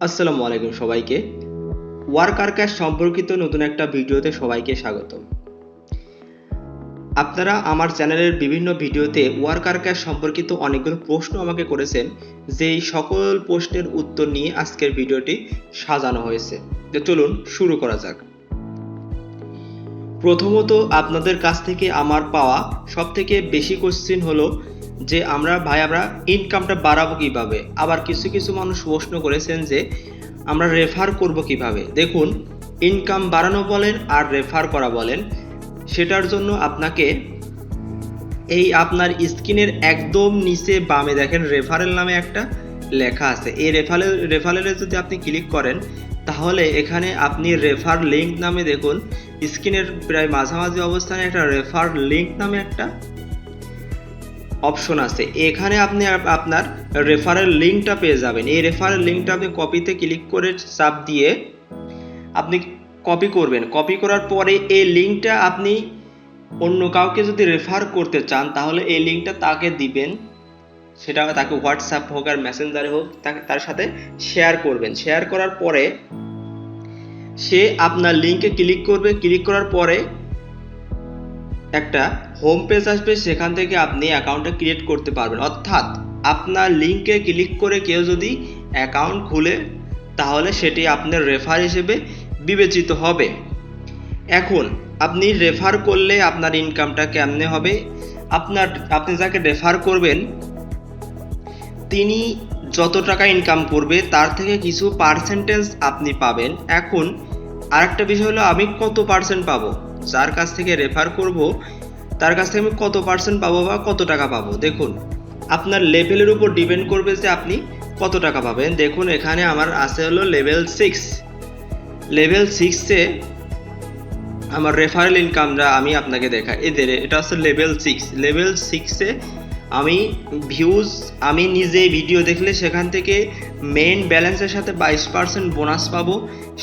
আসসালামু আলাইকুম সবাইকে। ওয়ার্কার ক্যাশ সম্পর্কিত নতুন একটা ভিডিওতে সবাইকে স্বাগতম। আপনারা আমার চ্যানেলের বিভিন্ন ভিডিওতে ওয়ার্কার ক্যাশ সম্পর্কিত অনেকগুলো প্রশ্ন আমাকে করেছেন যেই সকল প্রশ্নের উত্তর নিয়ে আজকের ভিডিওটি সাজানো হয়েছে। তো চলুন শুরু করা যাক। প্রথমত আপনাদের কাছ থেকে আমার পাওয়া সব থেকে বেশি কোশ্চিন হলো যে আমরা, ভাই, আমরা ইনকামটা বাড়াবো কীভাবে? আবার কিছু কিছু মানুষ প্রশ্ন করেছেন যে, আমরা রেফার করব কীভাবে? দেখুন ইনকাম বাড়ানো বলেন আর রেফার করা বলেন, সেটার জন্য আপনাকে এই আপনার স্ক্রিনের একদম নিচে বামে দেখেন রেফারেল নামে একটা লেখা আছে। এই রেফারেল রেফারেলে যদি আপনি ক্লিক করেন, তাহলে এখানে আপনি রেফার লিঙ্ক নামে দেখুন, স্ক্রিনের প্রায় মাঝামাঝি অবস্থানে একটা রেফার লিঙ্ক নামে একটা অপশন আছে। এখানে আপনি আপনার রেফারেল লিঙ্কটা পেয়ে যাবেন। এই রেফারেল লিঙ্কটা আপনি কপিতে ক্লিক করে চাপ দিয়ে আপনি কপি করবেন। কপি করার পরে এই লিঙ্কটা আপনি অন্য কাউকে যদি রেফার করতে চান, তাহলে এই লিঙ্কটা তাকে দিবেন। সেটা তাকে হোয়াটসঅ্যাপ হোক আর মেসেঞ্জারে হোক, তাকে, তার সাথে শেয়ার করবেন। শেয়ার করার পরে সে আপনার লিঙ্কে ক্লিক করবে। ক্লিক করার পরে একটা হোম পেজ আসবে, সেখান থেকে আপনি অ্যাকাউন্টটা ক্রিয়েট করতে পারবেন। অর্থাৎ আপনার লিঙ্কে ক্লিক করে কেউ যদি অ্যাকাউন্ট খুলে, তাহলে সেটি আপনার রেফার হিসেবে বিবেচিত হবে। এখন আপনি রেফার করলে আপনার ইনকামটা কেমনে হবে? আপনার, আপনি যাকে রেফার করবেন, তিনি যত টাকা ইনকাম করবে, তার থেকে কিছু পার্সেন্টেজ আপনি পাবেন। এখন আরেকটা বিষয় হলো, আমি কত পার্সেন্ট পাবো? যার কাছ থেকে রেফার করব, তার কাছ থেকে আমি কত পার্সেন্ট পাবো বা কত টাকা পাবো? দেখুন, আপনার লেভেলের উপর ডিপেন্ড করবে যে আপনি কত টাকা পাবেন। দেখুন, এখানে আমার আছে হলো লেভেল সিক্স লেভেল সিক্সে আমার রেফারেল ইনকামটা আমি আপনাকে দেখাই। এদের এটা হচ্ছে লেভেল সিক্স লেভেল সিক্সে আমি ভিউজ আমি নিজে ভিডিও দেখলে সেখান থেকে মেইন ব্যালেন্সের সাথে বাইশ পার্সেন্ট বোনাস পাবো।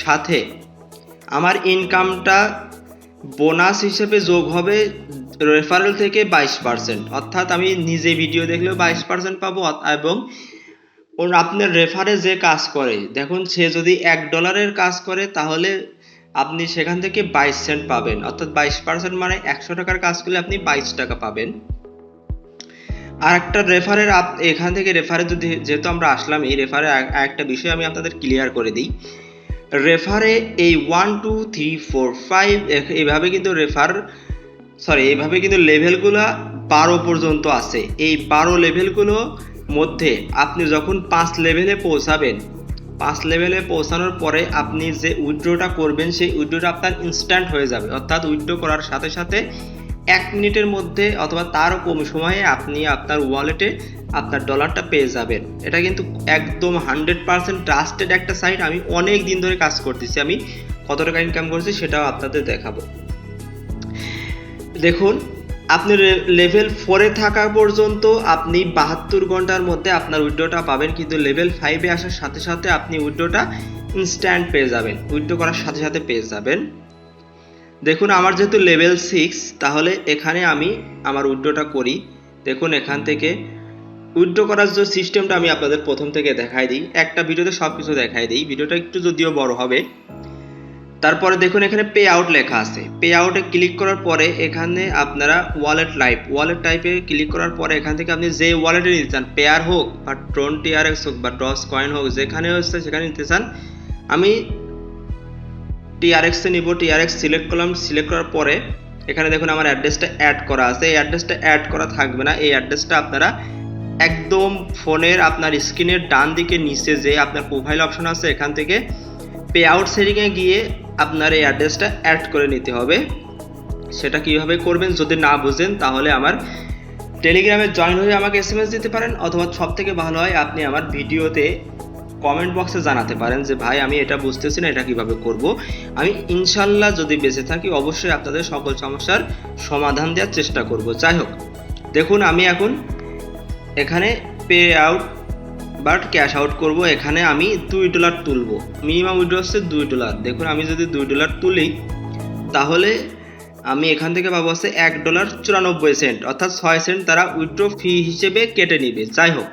সাথে আমার ইনকামটা বোনাস হিসেবে যোগ হবে রেফারেল থেকে বাইশ পার্সেন্ট অর্থাৎ আমি নিজে ভিডিও দেখলেও বাইশ পার্সেন্ট পাবো এবং ওর আপনার রেফারে যে কাজ করে, দেখুন সে যদি এক ডলারের কাজ করে, তাহলে আপনি সেখান থেকে বাইশ সেন্ট পাবেন। অর্থাৎ বাইশ পার্সেন্ট মানে একশো টাকার কাজ করলে আপনি বাইশ টাকা পাবেন। আর একটা রেফারের এখান থেকে রেফারে যদি যেহেতু আমরা আসলাম, এই রেফারে একটা বিষয় আমি আপনাদের ক্লিয়ার করে দিই। রেফারে এই one two three four five এইভাবে কিন্তু রেফার সরি এইভাবে কিন্তু লেভেলগুলো বারো পর্যন্ত আছে। এই বারো লেভেলগুলো মধ্যে আপনি যখন পাঁচ লেভেলে পৌঁছাবেন, পাঁচ লেভেলে পৌঁছানোর পরে আপনি যে উইড্রোটা করবেন, সেই উইড্রোটা আপনার ইনস্ট্যান্ট হয়ে যাবে। অর্থাৎ উইথড্র করার সাথে সাথে এক মিনিটের মধ্যে অথবা তারও কম সময়ে আপনি আপনার ওয়ালেটে আপনার ডলারটা পেয়ে যাবেন। এটা কিন্তু একদম হান্ড্রেড পার্সেন্ট ট্রাস্টেড একটা সাইট আমি অনেক দিন ধরে কাজ করতেছি। আমি কত টাকা ইনকাম করছি সেটাও আপনাদের দেখাবো। দেখুন, আপনি লেভেল ফোরে থাকা পর্যন্ত আপনি বাহাত্তর ঘণ্টার মধ্যে আপনার উইড্রোটা পাবেন। কিন্তু লেভেল ফাইভে আসার সাথে সাথে আপনি উইড্রোটা ইনস্ট্যান্ট পেয়ে যাবেন। উইড্রো করার সাথে সাথে পেয়ে যাবেন। দেখুন, আমার যেহেতু লেভেল সিক্স তাহলে এখানে আমি আমার উইড্রোটা করি। দেখুন, এখান থেকে উইথড্র করার যে সিস্টেমটা আমি আপনাদের প্রথম থেকে দেখাই দিই, একটা ভিডিওতে সব কিছু দেখাই দিই, ভিডিওটা একটু যদিও বড় হবে। তারপরে দেখুন এখানে পে আউট লেখা আছে। পে আউটে ক্লিক করার পরে এখানে আপনারা ওয়ালেট লাইভ ওয়ালেট টাইপে ক্লিক করার পরে এখান থেকে আপনি যে ওয়ালেটে নিতে চান পেয়ার হোক বা ট্রন টিআরএক্স হোক বা ডস কয়েন হোক, যেখানে হচ্ছে সেখানে নিতে চান, আমি টিআরএক্সে নিব টিআরএক্স সিলেক্ট করলাম সিলেক্ট করার পরে এখানে দেখুন আমার অ্যাড্রেসটা অ্যাড করা আছে। এই অ্যাড্রেসটা অ্যাড করা থাকবে না, এই অ্যাড্রেসটা আপনারা একদম ফোনের আপনার স্ক্রিনের ডান দিকে নিচে যে আপনার প্রোফাইল অপশন আছে, এখান থেকে পে আউট সেটিংয়ে গিয়ে আপনার এই অ্যাড্রেসটা অ্যাড করে নিতে হবে। সেটা কীভাবে করবেন যদি না বুঝেন, তাহলে আমার টেলিগ্রামে জয়েন হয়ে আমাকে এস এম এস দিতে পারেন, অথবা সব থেকে ভালো হয় আপনি আমার ভিডিওতে কমেন্ট বক্সে জানাতে পারেন যে, ভাই, আমি এটা বুঝতেছি না, এটা কীভাবে করব? আমি ইনশাল্লাহ যদি বেঁচে থাকি, অবশ্যই আপনাদের সকল সমস্যার সমাধান দেওয়ার চেষ্টা করব। যাই হোক, দেখুন আমি এখন এখানে pay out but cash out করব। এখানে আমি দুই ডলার তুলব। মিনিমাম উইড্রো হচ্ছে দুই ডলার দেখুন, আমি যদি দুই ডলার তুলি, তাহলে আমি এখান থেকে পাবো হচ্ছে এক ডলার চুরানব্বই সেন্ট অর্থাৎ ছয় সেন্ট তারা উইথড্র ফি হিসেবে কেটে নিবে। যাই হোক,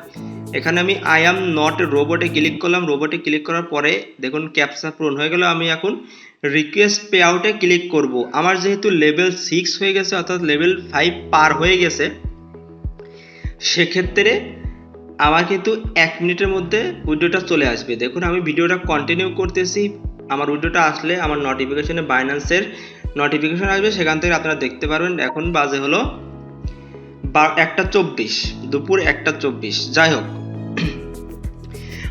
এখানে আমি আই অ্যাম নট রোবটে ক্লিক করলাম। রোবটে ক্লিক করার পরে দেখুন ক্যাপসা পূরণ হয়ে গেল। আমি এখন রিকোয়েস্ট পে আউটে ক্লিক করব। আমার যেহেতু লেভেল সিক্স হয়ে গেছে, অর্থাৎ লেভেল ফাইভ পার হয়ে গেছে সেক্ষেত্রে আমার কিন্তু এক মিনিটের মধ্যে উইডিওটা চলে আসবে। দেখুন, আমি ভিডিওটা কন্টিনিউ করতেছি। আমার উইডিওটা আসলে আমার নোটিফিকেশনে বাইন্যান্সের নোটিফিকেশন আসবে। সেখান থেকে আপনারা দেখতে পারবেন। এখন বাজে হলো একটা চব্বিশ, দুপুর একটা চব্বিশ। যাই হোক।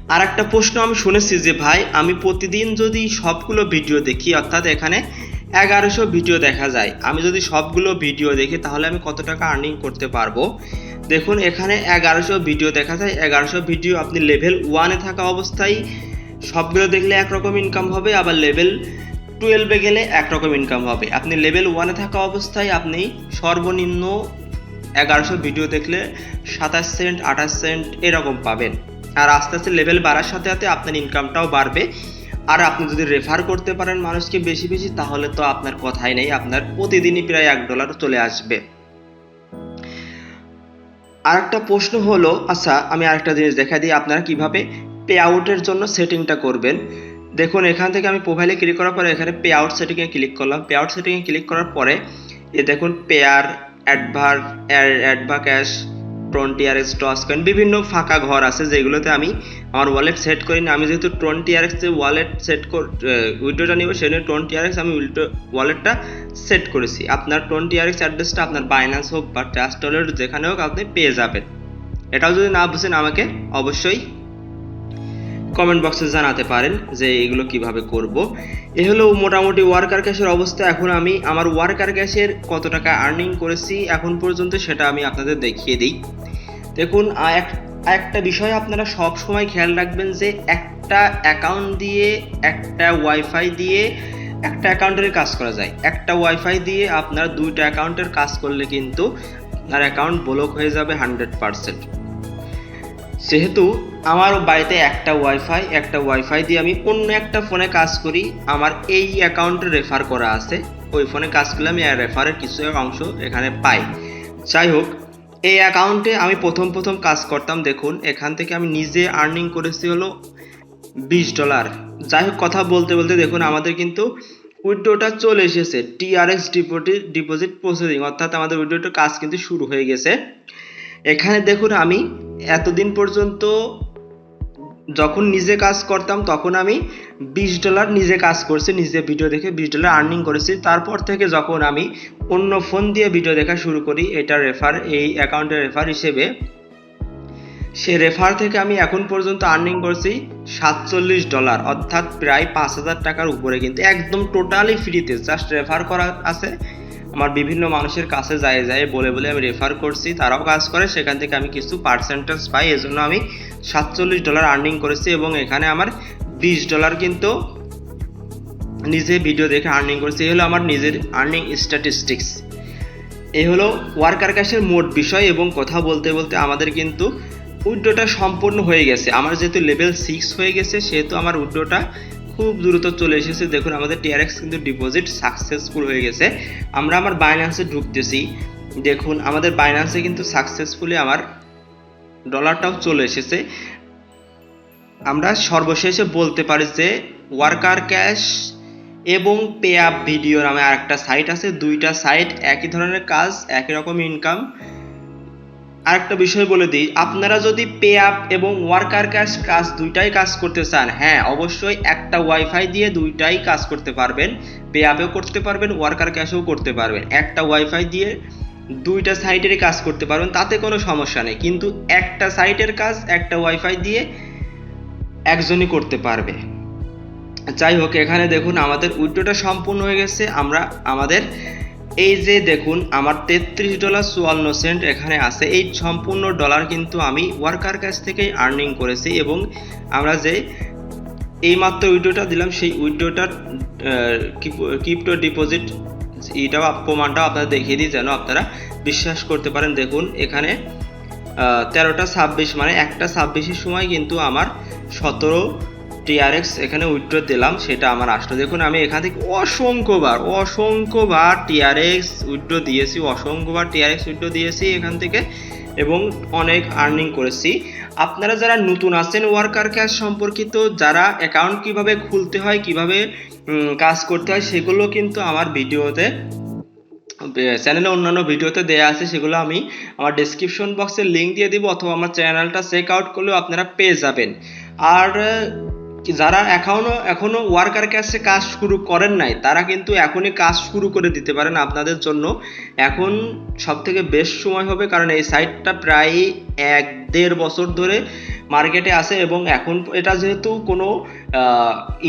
আর একটা প্রশ্ন আমি শুনেছি যে, ভাই, আমি প্রতিদিন যদি সবগুলো ভিডিও দেখি, অর্থাৎ এখানে এগারোশো ভিডিও দেখা যায়, আমি যদি সবগুলো ভিডিও দেখি, তাহলে আমি কত টাকা আর্নিং করতে পারব? দেখুন, এখানে এগারোশো ভিডিও দেখা যায়। এগারোশো ভিডিও আপনি লেভেল ওয়ানে থাকা অবস্থায় সবগুলো দেখলে একরকম ইনকাম হবে, আবার লেভেল টুয়েলভে গেলে একরকম ইনকাম হবে। আপনি লেভেল ওয়ানে থাকা অবস্থায় আপনি সর্বনিম্ন এগারোশো ভিডিও দেখলে সাতাশ সেন্ট আঠাশ সেন্ট এরকম পাবেন। আর আস্তে আস্তে লেভেল বাড়ার সাথে সাথে আপনার ইনকামটাও বাড়বে। আর আপনি যদি রেফার করতে পারেন মানুষকে বেশি বেশি, তাহলে তো আপনার কথাই নেই। আপনার প্রতিদিনই প্রায় এক ডলার চলে আসবে। আর একটা প্রশ্ন হলো আচ্ছা আমি আরেকটা জিনিস দেখা দিই আপনারা কীভাবে পে আউটের জন্য সেটিংটা করবেন। দেখুন, এখান থেকে আমি প্রোফাইলে ক্লিক করার পরে এখানে পে আউট সেটিংয়ে ক্লিক করলাম। পে আউট সেটিংয়ে ক্লিক করার পরে, এ দেখুন পেয়ার অ্যাডভার অ্যাডভা ক্যাশ ফ্রন্টিয়ার টস কয়েন বিভিন্ন ফাঁকা ঘর আছে যেগুলোতে আমি আমার ওয়ালেট সেট করি না। আমি যেহেতু টোয়েন্টি আর এক্সে ওয়ালেট সেট উইডোটা নিব সেই জন্য টোয়েন্টি আর এক্স আমি উইড্রো ওয়ালেটটা সেট করেছি। আপনার টোয়েন্টি আর এক্স অ্যাড্রেসটা আপনার বাইন্যান্স হোক বা ট্রাস্ট ওয়ালেট যেখানে হোক আপনি পেয়ে যাবেন। এটাও যদি না বুঝেন আমাকে অবশ্যই কমেন্ট বক্সে জানাতে পারেন যে এগুলো কীভাবে করব। এ হলো মোটামুটি ওয়ার্কার ক্যাশের অবস্থা। এখন আমি আমার ওয়ার্কার ক্যাশের কত টাকা আর্নিং করেছি এখন পর্যন্ত সেটা আমি আপনাদের দেখিয়ে দিই। দেখুন একটা বিষয় আপনারা সব সময় খেয়াল রাখবেন যে একটা অ্যাকাউন্ট দিয়ে, একটা ওয়াইফাই দিয়ে একটা অ্যাকাউন্টের কাজ করা যায়। একটা ওয়াইফাই দিয়ে আপনার দুইটা অ্যাকাউন্টের কাজ করলে কিন্তু আপনার অ্যাকাউন্ট ব্লক হয়ে যাবে হান্ড্রেড পারসেন্ট যেহেতু আমার বাড়িতে একটা ওয়াইফাই একটা ওয়াইফাই দিয়ে আমি অন্য একটা ফোনে কাজ করি, আমার এই অ্যাকাউন্টে রেফার করা আছে। ওই ফোনে কাজ করলে আমি রেফারের কিছু অংশ এখানে পাই। যাই হোক, এই অ্যাকাউন্টে আমি প্রথম প্রথম কাজ করতাম, দেখুন, এখান থেকে আমি নিজে আর্নিং করেছি হলো বিশ ডলার যাই হোক, কথা বলতে বলতে দেখুন, আমাদের কিন্তু উইড্রোটা চলে এসেছে টিআরএক্স ডিপোজিট ডিপোজিট প্রসেসিং অর্থাৎ আমাদের উইড্রোটার কাজ কিন্তু শুরু হয়ে গেছে। এখানে দেখুন, আমি এতদিন পর্যন্ত যখন নিজে কাজ করতাম, তখন আমি বিশ ডলার নিজে কাজ করছি, নিজে ভিডিও দেখে বিশ ডলার আর্নিং করেছি। তারপর থেকে যখন আমি অন্য ফোন দিয়ে ভিডিও দেখা শুরু করি, এটা রেফার এই অ্যাকাউন্টের রেফার হিসেবে, সে রেফার থেকে আমি এখন পর্যন্ত আর্নিং করছি সাতচল্লিশ ডলার অর্থাৎ প্রায় পাঁচ হাজার টাকার উপরে। কিন্তু একদম টোটালি ফ্রিতে জাস্ট রেফার করা আছে। আমার বিভিন্ন মানুষের কাছে যায় যায় বলে বলে আমি রেফার করছি, তারাও কাজ করে, সেখান থেকে আমি কিছু পার্সেন্টেজ পাই, এজন্য আমি সাতচল্লিশ ডলার আর্নিং করেছি এবং এখানে আমার বিশ ডলার কিন্তু নিজে ভিডিও দেখে আর্নিং করেছি। এই হলো আমার নিজের আর্নিং স্ট্যাটিস্টিক্স এই হলো ওয়ার্কার ক্যাশের মোট বিষয় এবং কথা বলতে বলতে আমাদের কিন্তু উইড্রোটা সম্পূর্ণ হয়ে গেছে। আমার যেহেতু লেভেল সিক্স হয়ে গেছে, সেহেতু আমার উইড্রোটা খুব দ্রুত চলে এসেছে। দেখুন, আমাদের টিআরএক্স কিন্তু ডিপোজিট সাকসেসফুল হয়ে গেছে। আমরা আমার বাইন্যান্সে ঢুকতেছি। দেখুন, আমাদের বাইন্যান্সে কিন্তু সাকসেসফুলি আমার ডলারটাও চলে এসেছে। আমরা সর্বশেষে বলতে পারি যে ওয়ার্কার ক্যাশ এবং পে আপ ভিডিও নামে আরেকটা সাইট আছে। দুইটা সাইট একই ধরনের কাজ, একই রকম ইনকাম আরেকটা বিষয় বলে দিই, আপনারা যদি পে আপ এবং ওয়ার্কার ক্যাশ কাজ দুইটাই কাজ করতে চান হ্যাঁ অবশ্যই একটা ওয়াইফাই দিয়ে দুইটাই কাজ করতে পারবেন পে আপেও করতে পারবেন ওয়ার্কার ক্যাশেও করতে পারবেন। একটা ওয়াইফাই দিয়ে দুইটা সাইটেরই কাজ করতে পারবেন, তাতে কোনো সমস্যা নেই। কিন্তু একটা সাইটের কাজ একটা ওয়াইফাই দিয়ে একজনই করতে পারবে। যাই হোক, এখানে দেখুন, আমাদের উইড্রোটা সম্পূর্ণ হয়ে গেছে, আমরা আমাদের এই যে দেখুন, আমার তেত্রিশ ডলার চুয়ান্ন সেন্ট এখানে আছে। এই সম্পূর্ণ ডলার কিন্তু আমি ওয়ার্কার কাছ থেকেই আর্নিং করেছি এবং আমরা যে এই মাত্র উইড্রোটা দিলাম, সেই উইড্রোটার ক্রিপ্টো ডিপোজিট, এটাও প্রমাণটাও আপনারা দেখিয়ে দিই যেন আপনারা বিশ্বাস করতে পারেন। দেখুন, এখানে তেরোটা ছাব্বিশ মানে একটা ছাব্বিশের সময় কিন্তু আমার সতেরো টিআরএক্স এখানে উইথড্র দিলাম, সেটা আমার আসলো। দেখুন, আমি এখান থেকে অসংখ্যবার অসংখ্যবার টিআরএক্স উইথড্র দিয়েছি, অসংখ্যবার টিআরএক্স উইথড্র দিয়েছি এখান থেকে এবং অনেক আর্নিং করেছি। আপনারা যারা নতুন আছেন ওয়ার্কার ক্যাশ সম্পর্কিত, যারা অ্যাকাউন্ট কীভাবে খুলতে হয়, কীভাবে কাজ করতে হয়, সেগুলো কিন্তু আমার ভিডিওতে চ্যানেলে অন্যান্য ভিডিওতে দেয়া আছে, সেগুলো আমি আমার ডেসক্রিপশন বক্সে লিংক দিয়ে দিব, অথবা আমার চ্যানেলটা চেক আউট করলেও আপনারা পেয়ে যাবেন। আর যারা এখনও এখনও ওয়ার্কার ক্যাশে কাজ শুরু করেন নাই, তারা কিন্তু এখনই কাজ শুরু করে দিতে পারেন আপনাদের জন্য। এখন সব থেকে বেস্ট সময় হবে, কারণ এই সাইটটা প্রায় এক, দেড় বছর ধরে মার্কেটে আছে এবং এখন এটা যেহেতু কোনো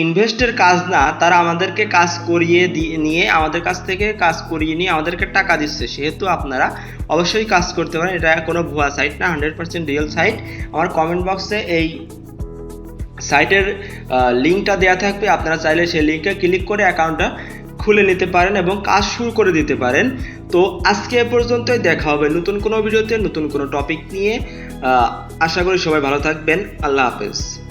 ইনভেস্টের কাজ না, তারা আমাদেরকে কাজ করিয়ে দিয়ে, নিয়ে আমাদের কাছ থেকে কাজ করিয়ে নিয়ে আমাদেরকে টাকা দিচ্ছে। সেহেতু আপনারা অবশ্যই কাজ করতে পারেন। এটা কোনো ভুয়া সাইট না হান্ড্রেড পার্সেন্ট রিয়েল সাইট আমার কমেন্ট বক্সে এই সাইটের লিঙ্কটা দেওয়া থাকবে। আপনারা চাইলে সেই লিঙ্কে ক্লিক করে অ্যাকাউন্টটা খুলে নিতে পারেন এবং কাজ শুরু করে দিতে পারেন। তো আজকে এ পর্যন্তই, দেখা হবে নতুন কোনো ভিডিওতে, নতুন কোনো টপিক নিয়ে। আশা করি সবাই ভালো থাকবেন। আল্লাহ হাফেজ।